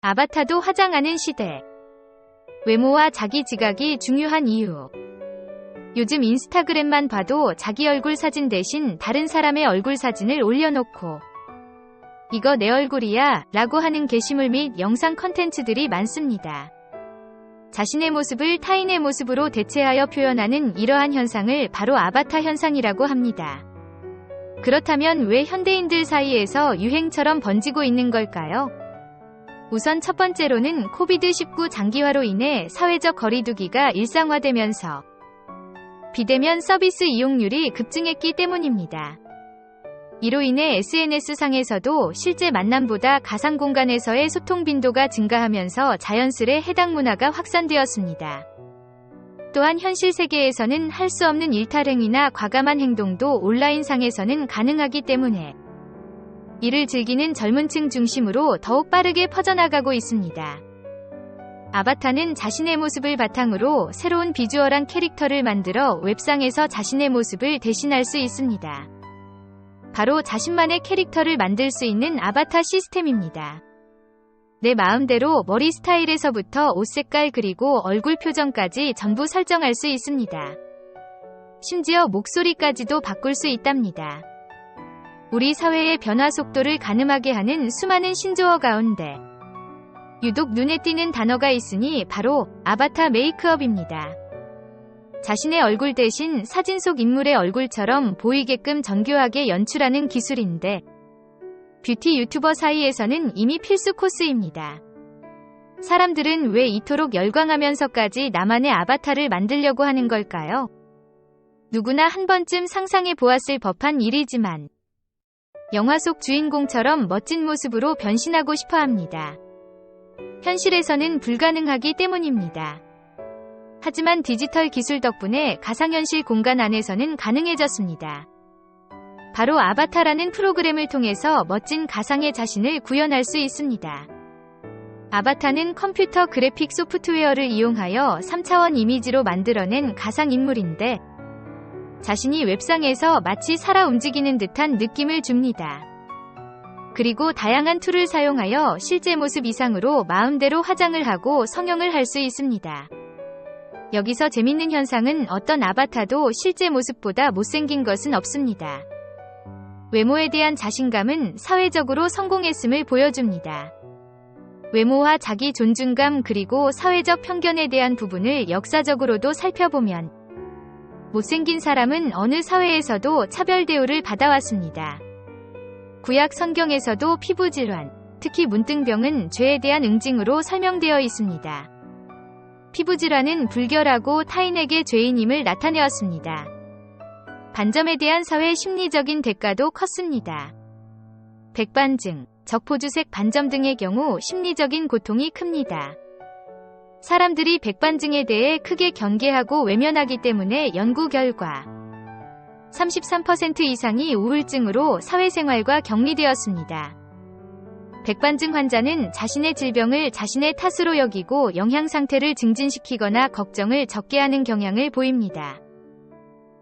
아바타도 화장하는 시대. 외모와 자기 지각이 중요한 이유. 요즘 인스타그램만 봐도 자기 얼굴 사진 대신 다른 사람의 얼굴 사진을 올려놓고 이거 내 얼굴이야 라고 하는 게시물 및 영상 컨텐츠들이 많습니다. 자신의 모습을 타인의 모습으로 대체하여 표현하는 이러한 현상을 바로 아바타 현상이라고 합니다. 그렇다면 왜 현대인들 사이에서 유행처럼 번지고 있는 걸까요? 우선 첫 번째로는 코비드19 장기화로 인해 사회적 거리두기가 일상화되면서 비대면 서비스 이용률이 급증했기 때문입니다. 이로 인해 SNS상에서도 실제 만남보다 가상 공간에서의 소통 빈도가 증가하면서 자연스레 해당 문화가 확산되었습니다. 또한 현실 세계에서는 할 수 없는 일탈행위나 과감한 행동도 온라인상에서는 가능하기 때문에 이를 즐기는 젊은 층 중심으로 더욱 빠르게 퍼져나가고 있습니다. 아바타는 자신의 모습을 바탕으로 새로운 비주얼한 캐릭터를 만들어 웹상에서 자신의 모습을 대신할 수 있습니다. 바로 자신만의 캐릭터를 만들 수 있는 아바타 시스템입니다. 내 마음대로 머리 스타일에서부터 옷 색깔 그리고 얼굴 표정까지 전부 설정할 수 있습니다. 심지어 목소리까지도 바꿀 수 있답니다. 우리 사회의 변화 속도를 가늠하게 하는 수많은 신조어 가운데 유독 눈에 띄는 단어가 있으니 바로 아바타 메이크업입니다. 자신의 얼굴 대신 사진 속 인물의 얼굴처럼 보이게끔 정교하게 연출하는 기술인데 뷰티 유튜버 사이에서는 이미 필수 코스입니다. 사람들은 왜 이토록 열광하면서까지 나만의 아바타를 만들려고 하는 걸까요? 누구나 한 번쯤 상상해 보았을 법한 일이지만 영화 속 주인공처럼 멋진 모습으로 변신하고 싶어 합니다. 현실에서는 불가능하기 때문입니다. 하지만 디지털 기술 덕분에 가상현실 공간 안에서는 가능해졌습니다. 바로 아바타라는 프로그램을 통해서 멋진 가상의 자신을 구현할 수 있습니다. 아바타는 컴퓨터 그래픽 소프트웨어를 이용하여 3차원 이미지로 만들어낸 가상인물인데 자신이 웹상에서 마치 살아 움직이는 듯한 느낌을 줍니다. 그리고 다양한 툴을 사용하여 실제 모습 이상으로 마음대로 화장을 하고 성형을 할 수 있습니다. 여기서 재밌는 현상은 어떤 아바타도 실제 모습보다 못생긴 것은 없습니다. 외모에 대한 자신감은 사회적으로 성공했음을 보여줍니다. 외모와 자기 존중감 그리고 사회적 편견에 대한 부분을 역사적으로도 살펴보면 못생긴 사람은 어느 사회에서도 차별 대우를 받아왔습니다. 구약 성경에서도 피부 질환, 특히 문둥병은 죄에 대한 응징으로 설명되어 있습니다. 피부 질환은 불결하고 타인에게 죄인임을 나타내었습니다. 반점에 대한 사회 심리적인 대가도 컸습니다. 백반증, 적포주색 반점 등의 경우 심리적인 고통이 큽니다. 사람들이 백반증에 대해 크게 경계하고 외면하기 때문에 연구 결과 33% 이상이 우울증으로 사회생활과 격리되었습니다. 백반증 환자는 자신의 질병을 자신의 탓으로 여기고 영양 상태를 증진시키거나 걱정을 적게 하는 경향을 보입니다.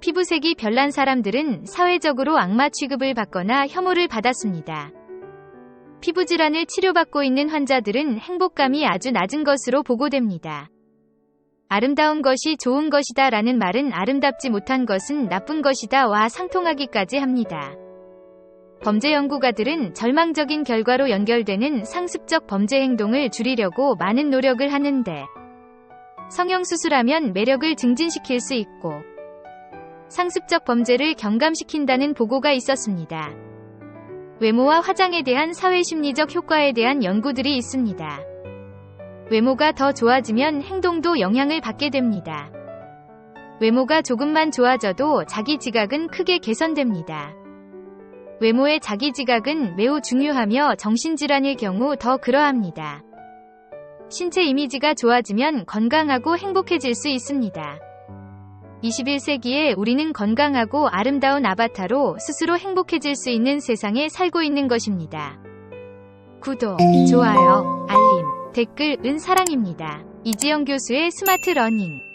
피부색이 별난 사람들은 사회적으로 악마 취급을 받거나 혐오를 받았습니다. 피부질환을 치료받고 있는 환자들은 행복감이 아주 낮은 것으로 보고됩니다. 아름다운 것이 좋은 것이다 라는 말은 아름답지 못한 것은 나쁜 것이다 와 상통하기까지 합니다. 범죄 연구가들은 절망적인 결과로 연결되는 상습적 범죄 행동을 줄이려고 많은 노력을 하는데 성형수술하면 매력을 증진시킬 수 있고 상습적 범죄를 경감시킨다는 보고가 있었습니다. 외모와 화장에 대한 사회심리적 효과에 대한 연구들이 있습니다. 외모가 더 좋아지면 행동도 영향을 받게 됩니다. 외모가 조금만 좋아져도 자기 지각은 크게 개선됩니다. 외모의 자기 지각은 매우 중요하며 정신질환일 경우 더 그러합니다. 신체 이미지가 좋아지면 건강하고 행복해질 수 있습니다. 21세기에 우리는 건강하고 아름다운 아바타로 스스로 행복해질 수 있는 세상에 살고 있는 것입니다. 구독, 좋아요, 알림, 댓글, 은 사랑입니다. 이지영 교수의 스마트 러닝